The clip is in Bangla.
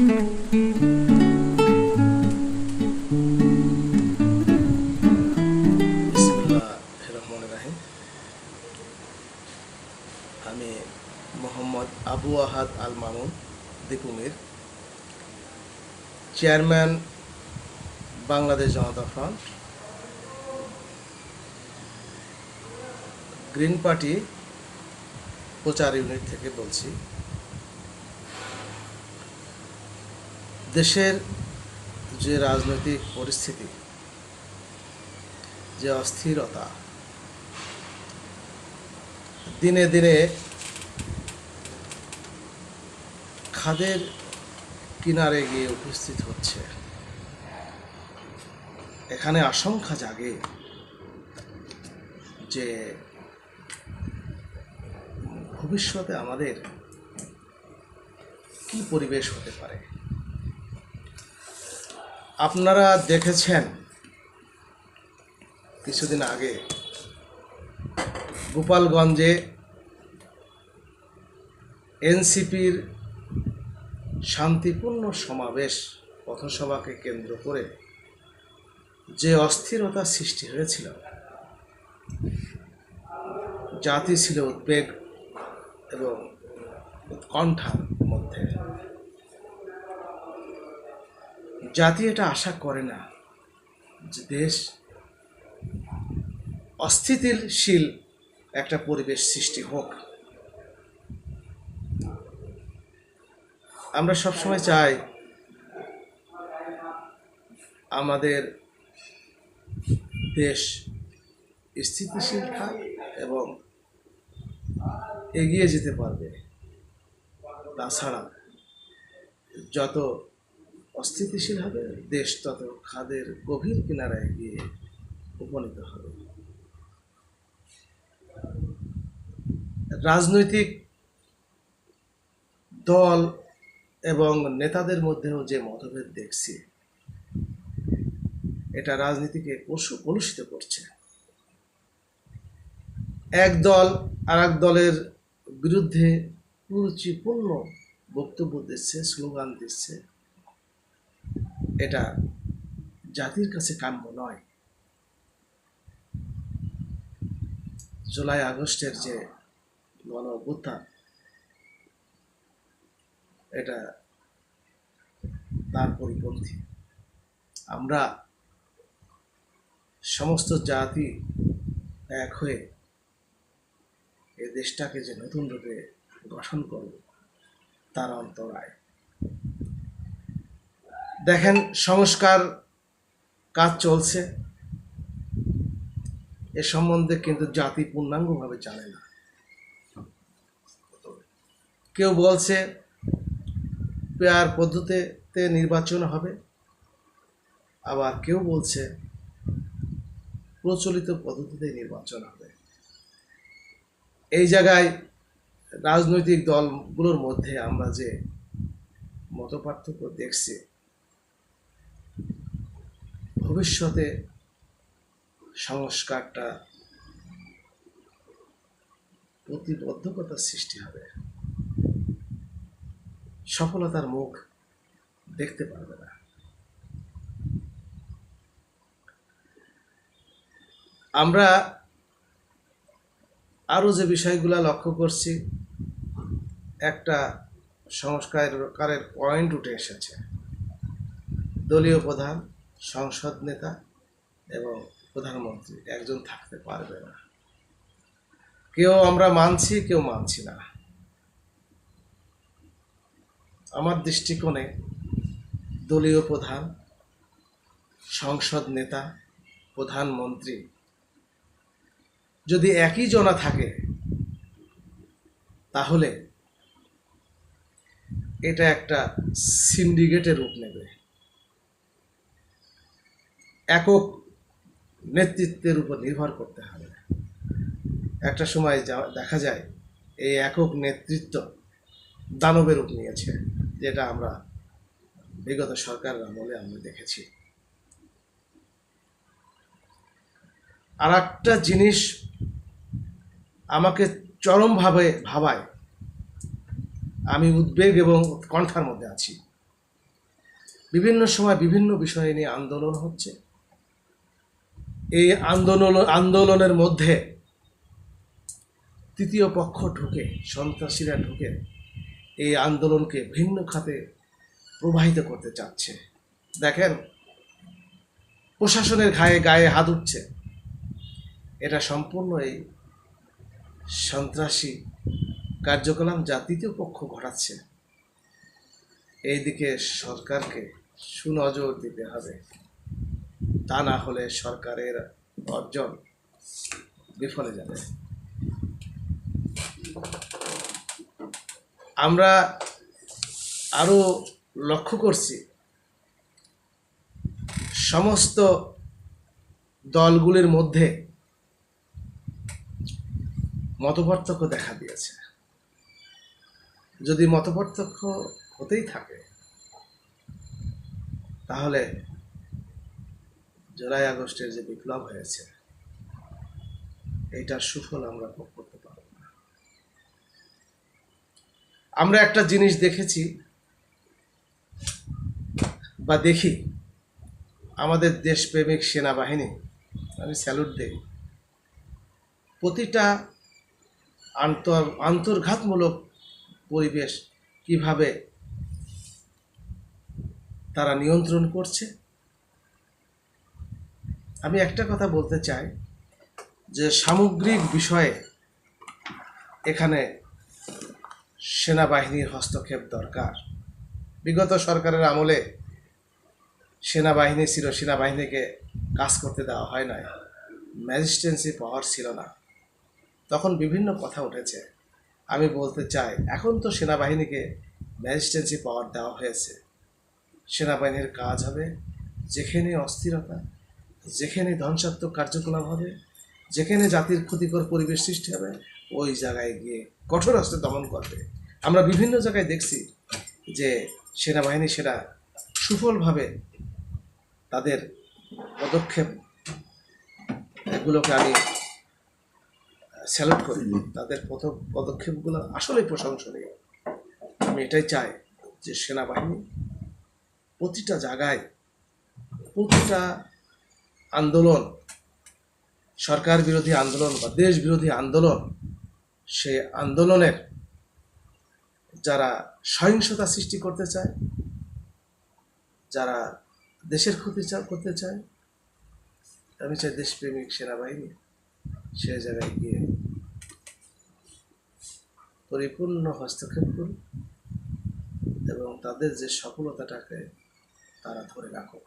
আমি Mohammad Abu Ahad Al Mamun, দীপুমির, chairman Bangladesh Janata front, green party প্রচার ইউনিট থেকে বলছি। দেশের যে রাজনৈতিক পরিস্থিতি, যে অস্থিরতা, দিনে দিনে খাদের কিনারে গিয়ে উপস্থিত হচ্ছে। এখানে আশঙ্কা জাগে যে ভবিষ্যতে আমাদের কি পরিবেশ হতে পারে। আপনারা দেখেছেন কিছুদিন আগে গোপালগঞ্জে এনসিপির শান্তিপূর্ণ সমাবেশ পথসভাকে কেন্দ্র করে যে অস্থিরতা সৃষ্টি হয়েছিল, জাতি ছিল উদ্বেগ এবং উৎকণ্ঠার মধ্যে জাতি এটা আশা করে না যে দেশ অস্থিতিশীল একটা পরিবেশ সৃষ্টি হোক। আমরা সবসময় চাই আমাদের দেশ স্থিতিশীল থাক এবং এগিয়ে যেতে পারবে। তাছাড়া যত অস্থিতিশীল হবে, দেশ তত খাদের গভীর কিনারায় গিয়ে উপনীত হবে। রাজনৈতিক দল এবং নেতাদের মধ্যেও যে মতভেদ দেখছি, এটা রাজনীতিকে কলু কলুষিত করছে। এক দল আর এক দলের বিরুদ্ধে কুরুচিপূর্ণ বক্তব্য দিচ্ছে, স্লোগান দিচ্ছে। এটা জাতির কাছে কাম্য নয়। জুলাই আগস্টের যে গণ অভ্যুত্থান, এটা তার পরিপন্থী। আমরা সমস্ত জাতি এক হয়ে এ দেশটাকে যে নতুন রূপে গঠন করব, তার অন্তরায়। দেখেন, সংস্কার কাজ চলছে। এ সম্বন্ধে কিন্তু জাতি পূর্ণাঙ্গভাবে জানে না। কেউ বলছে, পেয়ার পদ্ধতিতে নির্বাচন হবে। আবার কেউ বলছে, প্রচলিত পদ্ধতিতে নির্বাচন হবে। এই জায়গায় রাজনৈতিক দলগুলোর মধ্যে আমরা যে মতপার্থক্য দেখছি ভবিষ্যতে সংস্কারটা প্রতিবদ্ধকতার সৃষ্টি হবে। সফলতার মুখ দেখতে পারবে না। আমরা আরও যে বিষয়গুলো লক্ষ্য করছি, একটা সংস্কারের পয়েন্ট উঠে এসেছে। দলীয় প্রধান সংসদ নেতা এবং প্রধানমন্ত্রী, একজন থাকতে পারবে না। কেউ আমরা মানছি, কেউ মানছি না। আমার দৃষ্টিকোণে দলীয় প্রধান, সংসদ নেতা, প্রধানমন্ত্রী যদি একই জনা থাকে, তাহলে এটা একটা সিন্ডিকেটের রূপ নেবে। একক নেতৃত্বের উপর নির্ভর করতে হবে। একটা সময় দেখা যায়, এই একক নেতৃত্ব দানবের রূপ নিয়েছে, যেটা আমরা বিগত সরকারের আমলে আমরা দেখেছি। আর একটা জিনিস আমাকে চরমভাবে ভাবায়, আমি উদ্বেগ এবং উৎকণ্ঠার মধ্যে আছি। বিভিন্ন সময় বিভিন্ন বিষয় নিয়ে আন্দোলন হচ্ছে। এই আন্দোলন, আন্দোলনের মধ্যে তৃতীয় পক্ষ ঢুকে, সন্ত্রাসীরা ঢুকে এই আন্দোলনকে ভিন্ন খাতে প্রবাহিত করতে চাচ্ছে। দেখেন, প্রশাসনের ঘায়ে গায়ে হাত উঠছে। এটা সম্পূর্ণ এই সন্ত্রাসী কার্যকলাপ যা তৃতীয় পক্ষ ঘটাচ্ছে। এইদিকে সরকারকে সুনজর দিতে হবে। তা না হলে সরকারের অর্জন বিফলে যাবে। আমরা আরও লক্ষ্য করছি, সমস্ত দলগুলির মধ্যে মতপার্থক্য দেখা দিয়েছে। যদি মতপার্থক্য হতেই থাকে, তাহলে জুলাই আগস্টের যে বিপ্লব হয়েছে, এইটার সুফল আমরা ভোগ করতে পারব না। আমরা একটা জিনিস দেখেছি বা দেখি, আমাদের দেশপ্রেমিক সেনাবাহিনী, আমি স্যালুট দেই, প্রতিটা আন্তর, আন্তর্ঘাতমূলক পরিবেশ কীভাবে তারা নিয়ন্ত্রণ করছে আমি একটা কথা বলতে চাই যে সামগ্রিক বিষয়ে এখানে সেনাবাহিনীর হস্তক্ষেপ দরকার। বিগত সরকারের আমলে সেনাবাহিনী ছিল, সেনাবাহিনীকে কাজ করতে দেওয়া হয় নাই। ম্যাজিস্ট্রেন্সি পাওয়ার ছিল না। তখন বিভিন্ন কথা উঠেছে। আমি বলতে চাই, এখন তো সেনাবাহিনীকে ম্যাজিস্ট্রেন্সি পাওয়ার দেওয়া হয়েছে। সেনাবাহিনীর কাজ হবে যেখানে অস্থিরতা যেখানে ধ্বংসাত্মক কার্যকলাপ হবে যেখানে জাতির ক্ষতিকর পরিবেশ সৃষ্টি হবে ওই জায়গায় গিয়ে কঠোর হস্তে দমন করবে। আমরা বিভিন্ন জায়গায় দেখছি যে সেনাবাহিনী সেটা সুফলভাবে তাদের পদক্ষেপ এগুলোকে আমি স্যালুট করি। তাদের পদ- পদক্ষেপগুলো আসলেই প্রশংসনীয়। আমি এটাই চাই যে সেনাবাহিনী প্রতিটা জায়গায় প্রতিটা আন্দোলন সরকার বিরোধী আন্দোলন বা দেশ বিরোধী আন্দোলন, সে আন্দোলনের যারা সহিংসতা সৃষ্টি করতে চায়, যারা দেশের ক্ষতি করতে চায়, আমি চাই দেশপ্রেমিক সেনাবাহিনী সে জায়গায় গিয়ে পরিপূর্ণ হস্তক্ষেপ করুন এবং তাদের যে সফলতাটাকে তারা ধরে রাখুক।